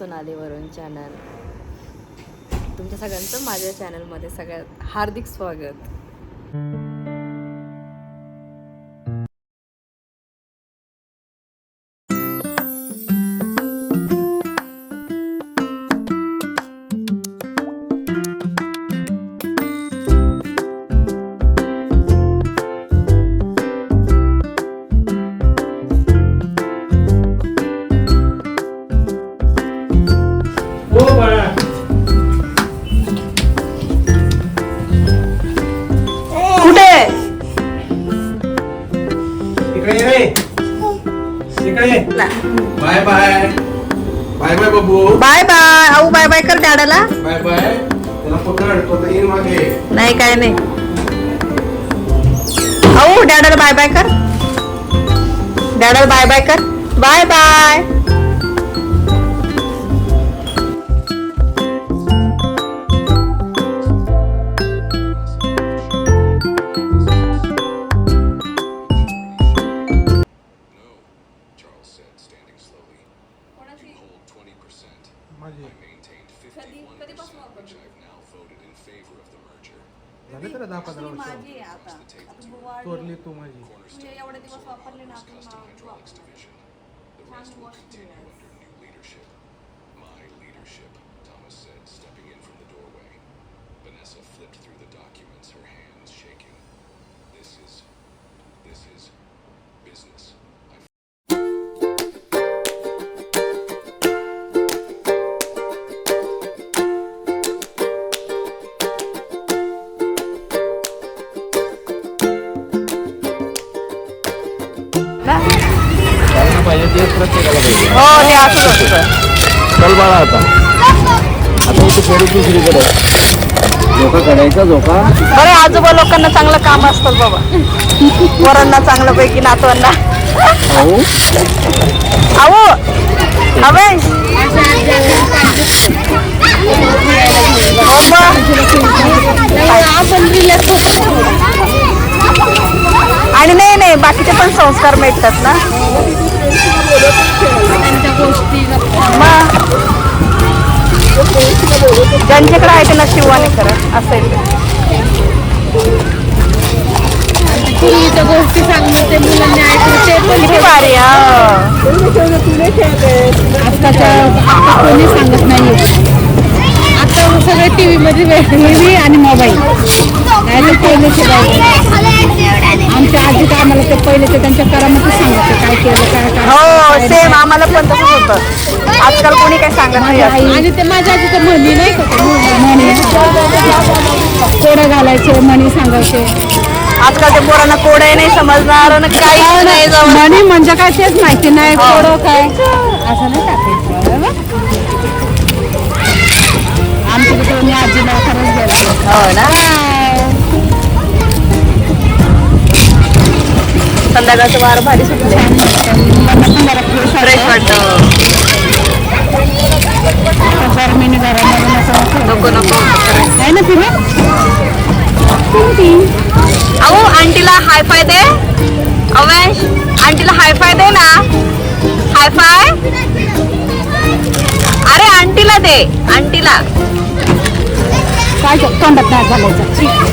सोनालीवरून Sonali channel. तुमच्या सगळ्यांचं माझ्या चॅनलमध्ये सगळ्यात हार्दिक स्वागत. बाय बाय कर. डॅडल बाय बाय कर. बाय बाय बाळा आता. आता इथे पोरी दुसरीकडे झोका काढायचा झोका बरे आजोबा लोकांना चांगलं काम असतं बाबा. पोरांना चांगलं पैकी नातवांना आहो अवेश. आणि नाही नाही बाकीचे पण संस्कार मिळतात ना. ज्यांच्याकडे आहे ते नशिबाने खरं असं आहे ते. गोष्टी मुलांनी ऐकलं ते पण किती भारी आत्ताच्या आता कोणी सांगत नाही आता सगळे टी व्ही मध्ये टीव्ही आणि मोबाईल पहिलेचे बाई. आमच्या आजी तर आम्हाला ते पहिलेचे त्यांच्या करामती सांगत काय केलं काय काय हो सेम आम्हाला पण तसंच होतं. आजकाल कोणी काय सांगत नाही असं. आणि ते माझ्या आजी तर म्हणी नाही का? ते म्हणी कोडं घालायचे म्हणी सांगायचे. आजकाल ते पोरांना कोडही नाही समजणार आणि काहीच नाही. म्हणी म्हणजे काय तेच माहिती नाही कोडं काय? असं नाही टाकायचं बरोबर? आमच्या तिकडे मी आजीला खरंच गेलं. हो ना. संध्याकाळचं वार भारी सुटले फ्रेश वाटतं. नसं नको नको. आहे ना फिरा अहो आंटीला हाय फाय दे. अवेश आंटीला हाय फाय दे ना. हाय फाय अरे आंटीला दे. आंटीला. काय तोंडात नाही घालायचं.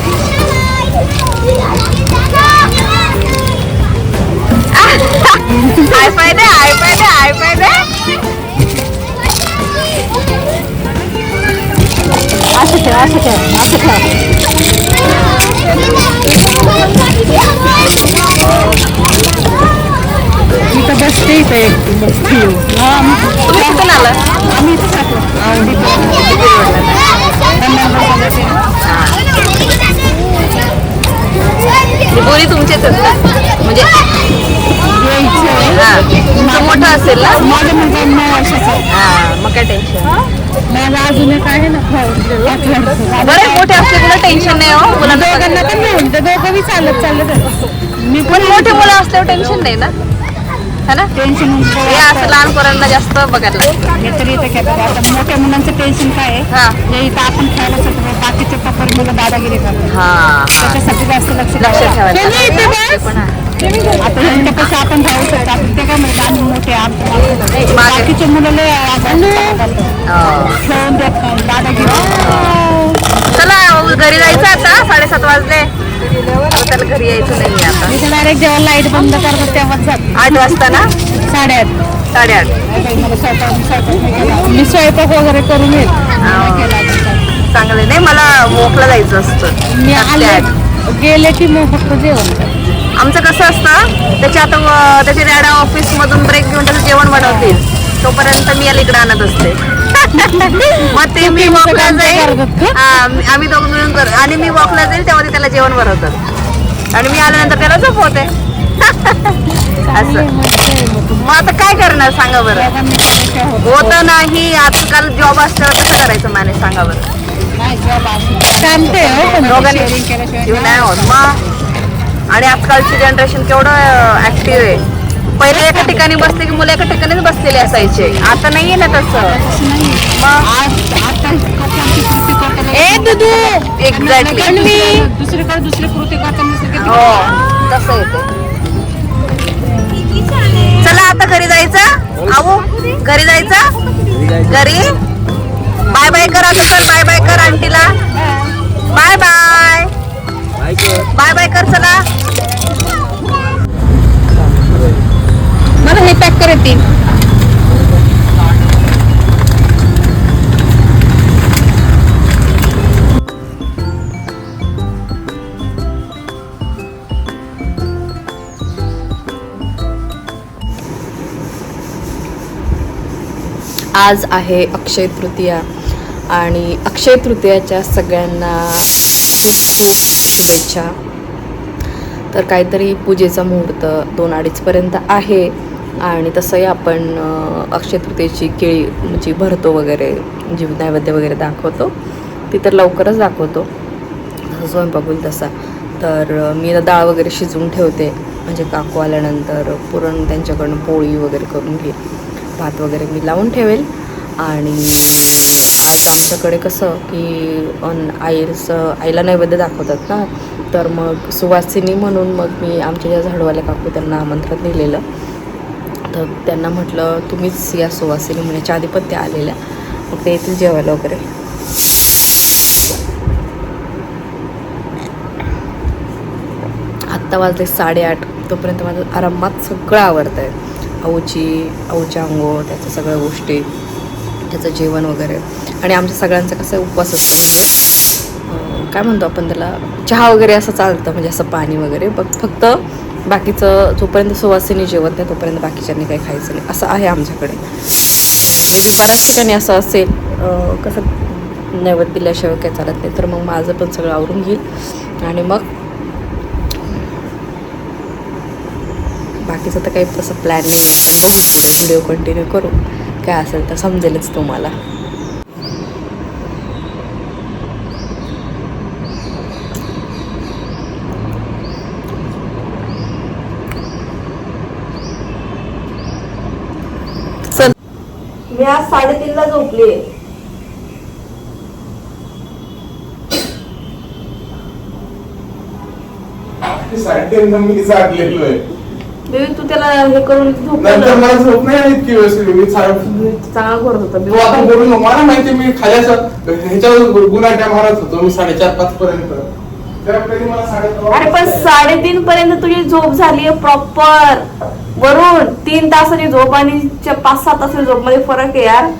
फाय दे हाय फाय दे दे असं ठेव असं ठेव असं ठेव. मी तर बसते इथं. कुठून आला आम्ही इथं बोरी तुमचेच आहेत का म्हणजे हा. तुमचं मोठं असेल ना? माझं म्हणजे नऊ वर्षाचं आहे. हा मग काय टेन्शन माझं अजून एक आहे ना बरं मोठे असले तुला टेन्शन नाही हो मुलांना दोघांना पण. दोघं बी चालत चालत मी पण मोठे मुलं असल्यावर टेन्शन नाही ना? है ना? टेन्शन हे असं लहान पोरांना जास्त बघायला लागतं. हे तरी इथं काय आता मोठ्या मुलांचं टेन्शन काय आहे? हा. इथं आपण खेळायला जातो बाकीचे मुलं दादागिरी करतात हा हा. त्याच्यासाठी जास्त लक्ष लक्ष द्यावं लागतं. हे आता यांच्यापेक्षा आपण राहू शकतो? आपण ते काय म्हणतात आम्ही मोठे आमचे बाकीचे मुलं लय आगाऊ हो. खेळून देत नाही. दादागिरी. चला घरी जायचं आता. साडेसात वाजले. आता त्याला घरी यायचं नाही आता. मी तर डायरेक्ट जेव्हा लाइट बंद करतो तेव्हाच जात. आठ वाजता ना? साडेआठ. साडेआठ. मला स्वयंपाक स्वयंपाक नाही केला. मी स्वयंपाक वगैरे करून येत. चांगले नाही मला वॉकला जायचं असतं मी आले. गेले की मग फक्त जेवण. आमचं कसं असतं त्याच्या आता व- त्याचे डॅडा ऑफिस मधून ब्रेक घेऊन त्याचं जेवण बनवतील तोपर्यंत मी याला इकडे आणत असते मग ते मी वॉकला जाईल? हा आम्ही दोघं मिळून कर आणि मी वॉकला जाईल तेव्हा ते त्याला जेवण बनवतात आणि मी आल्यानंतर त्याला झोपवते असं आहे मग. आता काय करणार सांगा बरं होतं. नाही आजकाल जॉब असल्यावर कसं करायचं मॅनेज सांगा बरं असतो. चालते हो पण दोघांनी sharing केल्याशिवाय जीव नाही होत. मग आणि आजकालची जनरेशन केवढं ऍक्टिव्ह आहे. पहिले एका ठिकाणी बसले की मुलं एका ठिकाणीच बसलेले असायचे. आता नाहीये ना तसं. मग ए दुदू! एक्झॅक्टली दुसरीकडे दुसरी कृती करताना हो तसं येते चला आता घरी जायचं? आऊ घरी जायचं? घरी? बाय बाय कर आता चल बाय बाय कर आंटीला. बाय बाय बाय बाय कर चला. मला हे पॅक कर तीन आज आहे अक्षय तृतीया. आणि अक्षय तृतीयाच्या सगळ्यांना खूप खूप शुभेच्छा. तर काहीतरी पूजेचा मुहूर्त दोन अडीचपर्यंत आहे आणि तसंही आपण अक्षय तृतीयेची केळी म्हणजे भरतो वगैरे जीव नैवेद्य वगैरे दाखवतो. ती तर लवकरच दाखवतो. स्वयंपाक होईल तसा. तर मी ना डाळ वगैरे शिजवून ठेवते. म्हणजे काकू आल्यानंतर पुरण त्यांच्याकडनं पोळी वगैरे करून घे भात वगैरे मी लावून ठेवेल. आणि आमच्याकडे कसं की अन आईचं आईला नैवेद्य दाखवतात ना तर मग सुवासिनी म्हणून मग मी आमच्या ज्या झाडवाल्या काकू त्यांना आमंत्रण दिलेलं. तर त्यांना म्हटलं तुम्हीच या सुवासिनी म्हणण्याच्या आधी पण त्या आलेल्या. मग ते येतील जेवायला वगैरे. आत्ता वाजले साडेआठ. तोपर्यंत माझं आरामात सगळं आवडतं आहे आऊची आऊच्या अंघोळ त्याच्या सगळ्या गोष्टी त्याचं जेवण वगैरे. आणि आमच्या सगळ्यांचं कसं उपवास असतं म्हणजे काय म्हणतो आपण त्याला चहा वगैरे असं चालतं म्हणजे असं पाणी वगैरे बघ फक्त बाकीचं जोपर्यंत सुवासिनी जेवत नाही तोपर्यंत बाकीच्यांनी काही खायचं नाही असं आहे आमच्याकडे. मे बी बऱ्याच ठिकाणी असं असेल कसं नैवत दिल्याशिवाय काही चालत नाही तर मग माझं पण सगळं आवरून घेईल. आणि मग बाकीचं तर काही तसं प्लॅन नाही आहे पण बघू पुढे व्हिडिओ कंटिन्यू करू. काय असेल तर समजेलच तुम्हाला. आज झोपली साडेतीन मी जागलेलो आहे बेबी तू त्याला हे करून नंतर झोपलं मला झोप नाही आली इतकी वेळेस मी साडे चांगला करत होता तू आता मी बोलू नको. मला माहिती मी खाली असं ह्याच्यावर मारत होतो. मी साडेचार पाच पर्यंत. मला अरे पण साडेतीन पर्यंत तुझी झोप झाली प्रॉपर वरून तीन तासाची झोप आणि पाच सात तासाची झोपमध्ये फरक आहे यार.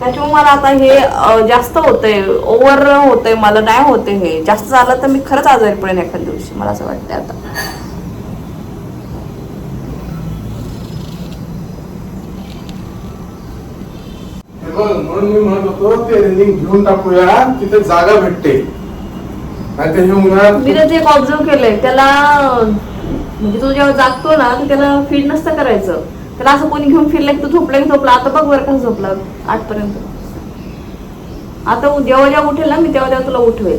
त्याच्यामुळे मला आता हे जास्त होतंय. ओव्हर होतंय मला नाही होते हे. जास्त झालं तर मी खरंच आजारी पडेन एखाद्या दिवशी मला असं वाटतंय आता. म्हणून मी म्हणत होतो ते रेलिंग घेऊन टाकूया. तिथे जागा भेटते. आणि ते हे उन्हाळ्यात मी ते एक ऑब्झर्व केलंय त्याला म्हणजे तो जेव्हा जागतो ना तर त्याला फीड नसतं करायचं. त्याला असं कोणी घेऊन फिरलं की तो झोपला की झोपला. आता बघ बरं का झोपला आठपर्यंत. आता जेव्हा जेव्हा उठेल ना मी तेव्हा तेव्हा तुला उठवेल.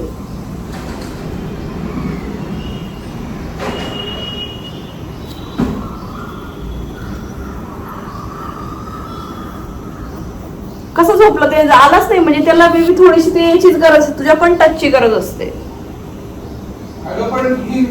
कसं झोपलं ते? आलंच नाही. म्हणजे त्याला बेबी थोडीशी ते याचीच गरज तुझ्या पण टचची गरज असते. अगं पण ही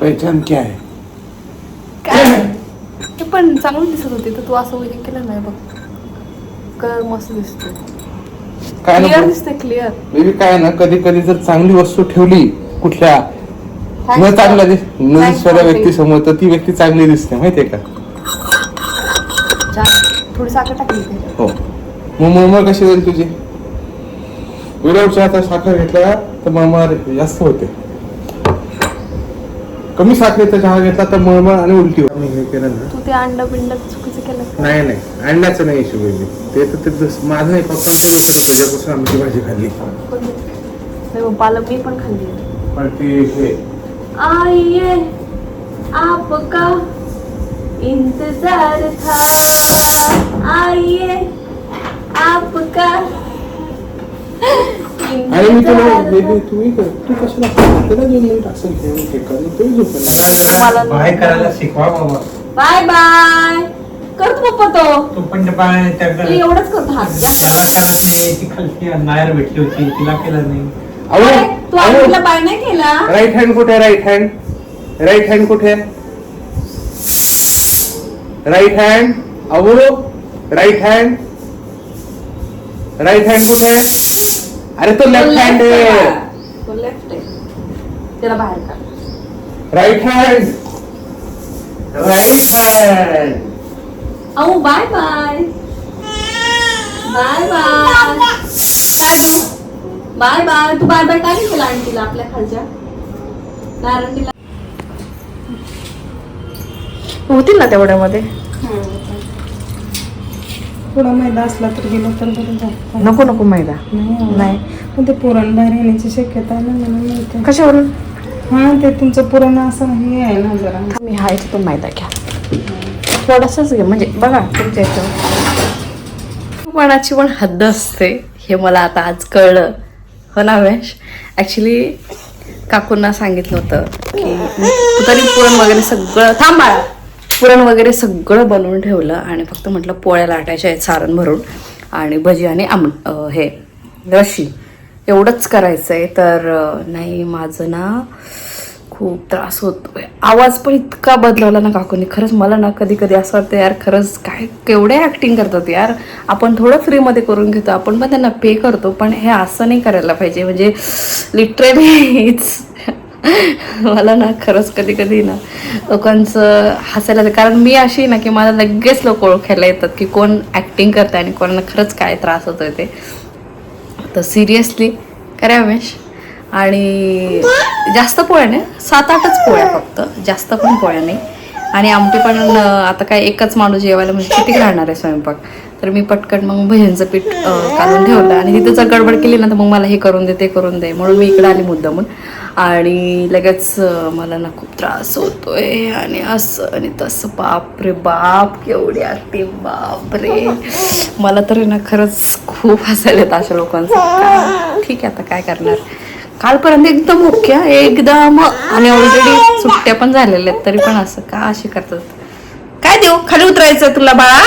पहचान क्या है? काय? ते पण चांगलं दिसत होते तर तू असं हे केलं नाही बघ. कलर मस्त दिसतो काय क्लिअर ना दिसते क्लिअर बेबी काय ना कधी कधी जर चांगली वस्तू ठेवली कुठल्या न चांगल्या दिस न Thanks दिसणाऱ्या for व्यक्ती समोर तर ती व्यक्ती चांगली दिसते माहितीये का? थोडी साखर टाकली? हो. मग मळमळ कशी जाईल तुझी? विदाऊट आता साखर घेतला तर मळमळ जास्त होते. कमी साखरेचा चहा घेतला तर मळमळ आणि उलटी होते. हे केलं ना. तू ते अंड बिंड चुकीचं केलं नाही नाही. अंड्याचं नाही इशू बेबी ते तर ते जस- माझं नाही पप्पांच्या लोकांना भज्यापासून आमची भाजी खाल्ली. मग पालक मी पण खाल्ली. पण ती हे. आइए आपका इंतजार था. आइए आपका आणि मी तुला बेबी तुम्ही तू कशाला त्याला दोन मिनिट असेल घेऊन ठिकाणी तो झोपेल मला बाय करायला शिकवा बाबा बाय बाय करतो पप्पा तो तू पण बाय त्या तू एवढंच करतो हात जास्त त्याला करत नाही ती खालची नायर भेटली होती तिला केलं नाही अरे, तू आईला बाय नाही केला राईट हँड कुठे राईट हँड राईट हँड कुठे राईट हँड अहो राईट हँड राईट हँड कुठे? आहे अरे तो लेफ्ट हँड आहे. तो लेफ्ट आहे. त्याला बाहेर काढ. राईट हँड राईट हँड अहो बाय बाय बाय बाय काय तू बाय बाय तू बाय बाय काय नाही केला आंटीला आपल्या खालच्या? नारंगीला? होतील ना तेवढ्यामध्ये. थोडा मैदा असला तर गेला तर बरं नको नको मैदा. नाही नाही. पण ते पुरण बाहेर येण्याची शक्यता आहे ना म्हणून. कशावरून? हा ते तुमचं पुरण असं हे आहे ना जरा. मी हायचं तो मैदा घ्या. थोडासाच घे म्हणजे बघा तुमच्या याच्यावर मनाची पण हद्द असते हे मला आता आज कळलं. हो ना वेश ॲक्च्युली काकूंना सांगितलं होतं की तरी पुरण वगैरे सगळं थांब पुरण वगैरे सगळं बनवून ठेवलं आणि फक्त म्हटलं पोळ्या लाटायच्या आहेत सारण भरून आणि भजी आणि आम हे रशी. एवढंच करायचं आहे तर नाही माझं ना खूप त्रास होतोय. आवाज पण इतका बदलवला ना काकूने. खरंच मला ना कधी कधी असं वाटतं यार खरंच काय केवढे ॲक्टिंग करतात यार. आपण थोडं फ्रीमध्ये करून घेतो. आपण पण त्यांना पे करतो. पण हे असं नाही करायला पाहिजे. म्हणजे लिटरली मला ना खरंच कधी कधी ना लोकांचं हसायला येतं. कारण मी अशी ना की मला लगेच लोक ओळखायला येतात की कोण ॲक्टिंग करते आणि कोणाला खरंच काय त्रास होतोय ते. तर सिरियसली करा रमेश आणि जास्त पोळ्या नाही सात आठच पोळ्या फक्त. जास्त पण पोळ्या नाही. आणि आमटी पण आता काय एकच माणूस जेवायला म्हणजे किती राहणार आहे स्वयंपाक. तर मी पटकन मग भजनचं पीठ काढून ठेवलं. आणि तिथं जर गडबड केली ना तर मग मला हे करून दे ते करून दे. म्हणून मी इकडे आली मुद्दामून. आणि लगेच मला ना खूप त्रास होतोय. आणि असं आणि तसं. बाप रे बाप केवढी ते बाप रे मला तर आहे ना खरंच खूप हसायला येतं अशा लोकांचं. ठीक आहे आता काय करणार? कालपर्यंत एकदम ओके एकदम आणि ऑलरेडी सुट्ट्या पण झालेल्या आहेत. तरी पण असं का असे करतात? काय देऊ? खाली उतरायचं तुला बाळा.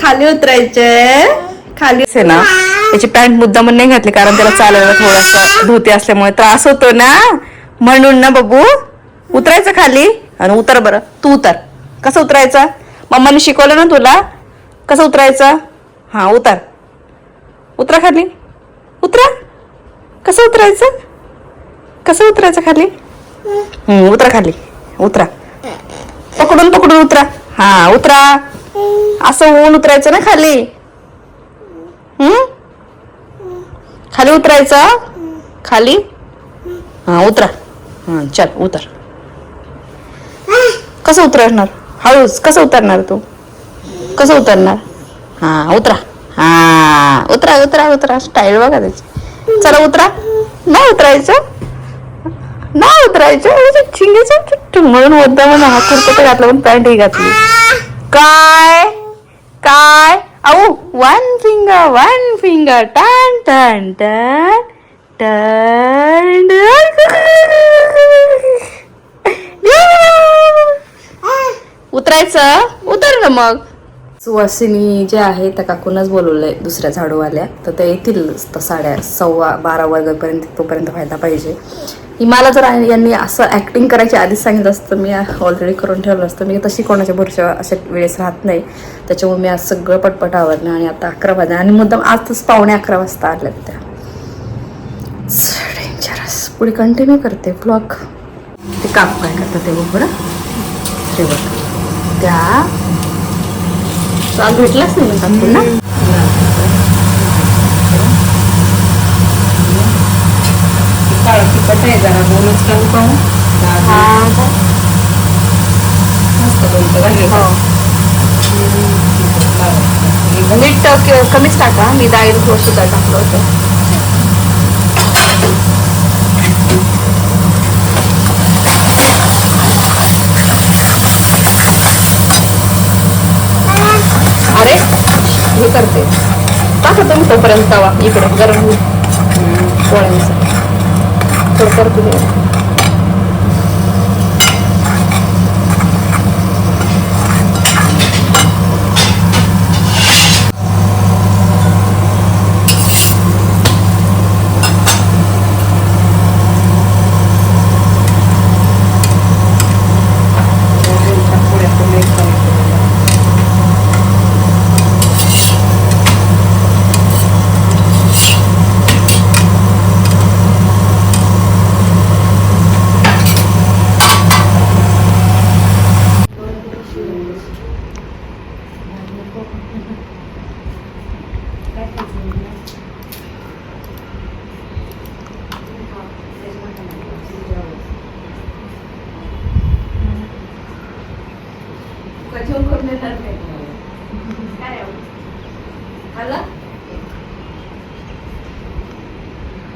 खाली उतरायचे. खाली असे ना. त्याची पॅन्ट मुद्दाम नाही घातली कारण त्याला चालायला थोडासा धोती असल्यामुळे त्रास होतो ना. म्हणून ना बघू. उतरायचं खाली. आणि उतर बरं. तू उतर. कसं उतरायचं? मम्माने शिकवलं ना तुला? कसं उतरायचं? हा उतर. उतरा खाली. उतरा. कसं उतरायचं? कसं उतरायचं खाली? हम्म, उतरा खाली. उतरा. पकडून पकडून उतरा. हा उतरा. असं ऊन उतरायचं ना खाली? हम्म खाली उतरायचं? खाली? हा उतरा. हा चल उतर. कसं उतरणार? हळूच कसं उतरणार तू? कसं उतरणार? हा उतरा. हा उतरा उतरा उतरा. स्टाईल बघा त्याची. चला उतरा. नाही उतरायचं? नाही उतरायचं? चिंगेचं म्हणून होता म्हणून हा कुर्ता घातला पण पॅन्ट ही घातली. काय? काय? औ वन फिंगर वन फिंगर टन टन टन टन उतरायचं? उतर ना मग. सुवासिनी जे आहे त्या काकूनच बोलवलंय दुसऱ्या झाडूवाल्या. तर ते येतील तर साड्या सव्वा बारा वाजेपर्यंत तोपर्यंत व्हायला पाहिजे. मला जर यांनी असं ॲक्टिंग करायची आधीच सांगितलं असतं मी ऑलरेडी करून ठेवलं असतं. मी तशी कोणाच्या भरच्या अशा वेळेस राहत नाही. त्याच्यामुळे मी आज सगळं पटपट आवडलं आणि आता अकरा वाजता आणि मुद्दाम आजच पावणे अकरा वाजता आल्या त्या डेंजरस पुढे कंटिन्यू करते. ब्लॉग ते काप काय करतात ते बघ बरं? ते बघ. त्या तो भेटलाच नाही ना काकू ना काळं तिखट आहे जरा दोनच टाकू पाहू मस्त बोलतो बाहेर. मीठ कमीच टाका मी डाळी थोडं सुद्धा टाकलं होतं अरे हे करते टाका तुम्ही तोपर्यंत तवा इकडे गरम होईल पोळ्यांचं थोडं करते मी.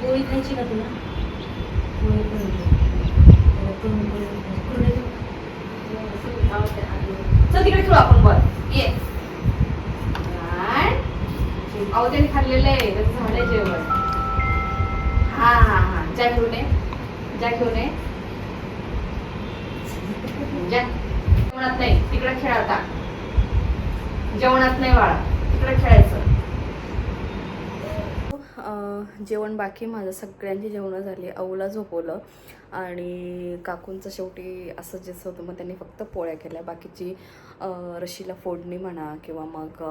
पोळी खायची का तुला चल तिकडे खेळू आपण बॉल. ये. अहो त्यांनी खाल्लेलं आहे झालंय जेवण. हा हा हा. ज्या घेऊन ये. ज्या घेऊन ये. जेवणात नाही. तिकडे खेळा आता. जेवणात नाही वाळा तिकडे खेळायचं. जेवण बाकी माझं सगळ्यांची जेवणं झाली. अवला झोपवलं. आणि काकूंचं शेवटी असं जसं होतं मग त्यांनी फक्त पोळ्या केल्या बाकीची रशीला फोडणी म्हणा किंवा मग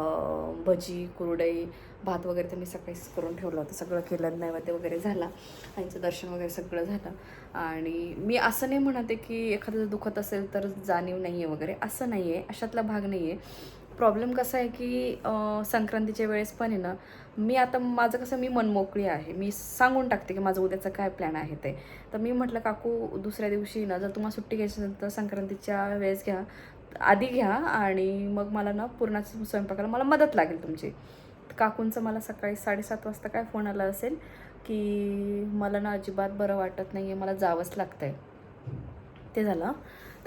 भजी कुरडई भात वगैरे त्यांनी सकाळीच करून ठेवलं होतं. सगळं केलं नैवेद्य वगैरे झाला त्यांचं दर्शन वगैरे सगळं झालं. आणि मी असं नाही म्हणते की एखादं दुखत असेल तर जाणीव नाही आहे वगैरे असं नाही आहे अशातला भाग नाही आहे प्रॉब्लेम कसा आहे की संक्रांतीच्या वेळेस पण आहे ना मी आता माझं कसं मी मनमोकळी आहे. मी सांगून टाकते की माझं उद्याचं काय प्लॅन आहे ते. तर मी म्हटलं काकू दुसऱ्या दिवशी ना जर तुम्हाला सुट्टी घ्यायची असेल तर संक्रांतीच्या वेळेस घ्या. आधी घ्या आणि मग मला ना पूर्णाचं स्वयंपाकाला मला मदत लागेल तुमची. काकूंचं मला सकाळी साडेसात वाजता काय फोन आला असेल की मला ना अजिबात बरं वाटत नाही आहे मला जावंच लागतं आहे ते झालं.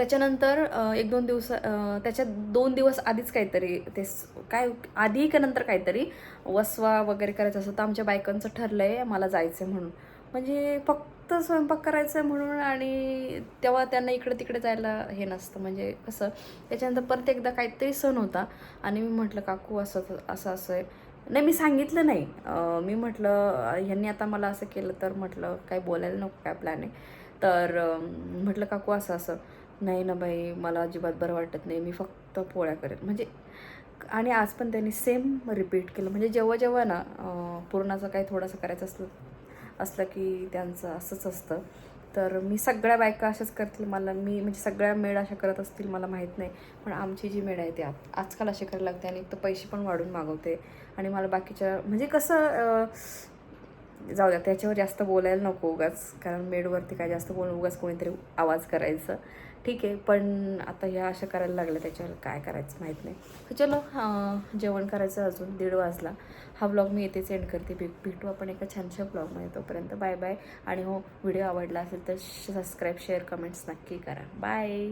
त्याच्यानंतर एक दोन दिवस त्याच्या दोन दिवस आधीच काहीतरी ते स- काय आधी का नंतर काहीतरी वसवा वगैरे करायचं असं तर आमच्या बायकांचं ठरलं आहे मला जायचं आहे म्हणून. म्हणजे फक्त स्वयंपाक करायचं आहे म्हणून आणि तेव्हा त्यांना इकडे तिकडे जायला हे नसतं. म्हणजे कसं त्याच्यानंतर परत एकदा काहीतरी सण होता आणि मी म्हटलं काकू असं असं असं आहे. नाही मी सांगितलं नाही. मी म्हटलं ह्यांनी आता मला असं केलं तर म्हटलं काय बोलायला नको काय प्लॅन आहे. तर म्हटलं काकू असं असं. नाही ना बाई मला अजिबात बरं वाटत नाही. मी फक्त पोळ्या करेन. म्हणजे आणि आज पण त्यांनी सेम रिपीट केलं. म्हणजे जेव्हा जेव्हा ना अं, पूर्णाचं काही थोडंसं करायचं असलं असलं की त्यांचं असंच असतं. तर मी सगळ्या बायका अशाच करतील. मला मी म्हणजे सगळ्या मेड अशा करत असतील मला माहीत नाही. पण आमची जी मेड आहे ती आजकाल अशी करायला लागते आणि एक तर पैसे पण वाढून मागवते. आणि मला बाकीच्या म्हणजे कसं जाऊ द्या त्याच्यावर जास्त बोलायला नको उगाच. कारण मेडवरती काय जास्त बोलून उगाच कोणीतरी आवाज करायचं. ठीक आहे पण आता ह्या अशा करायला लागल्या त्याच्यावर काय करायचं माहीत नाही. तर चलो जेवण करायचं अजून दीड वाजला. हा ब्लॉग मी येथेच एंड करते. भेट भेटू आपण एका छानशा ब्लॉगमध्ये तोपर्यंत. बाय बाय आणि हो व्हिडिओ आवडला असेल तर सबस्क्राईब शेअर कमेंट्स नक्की करा. बाय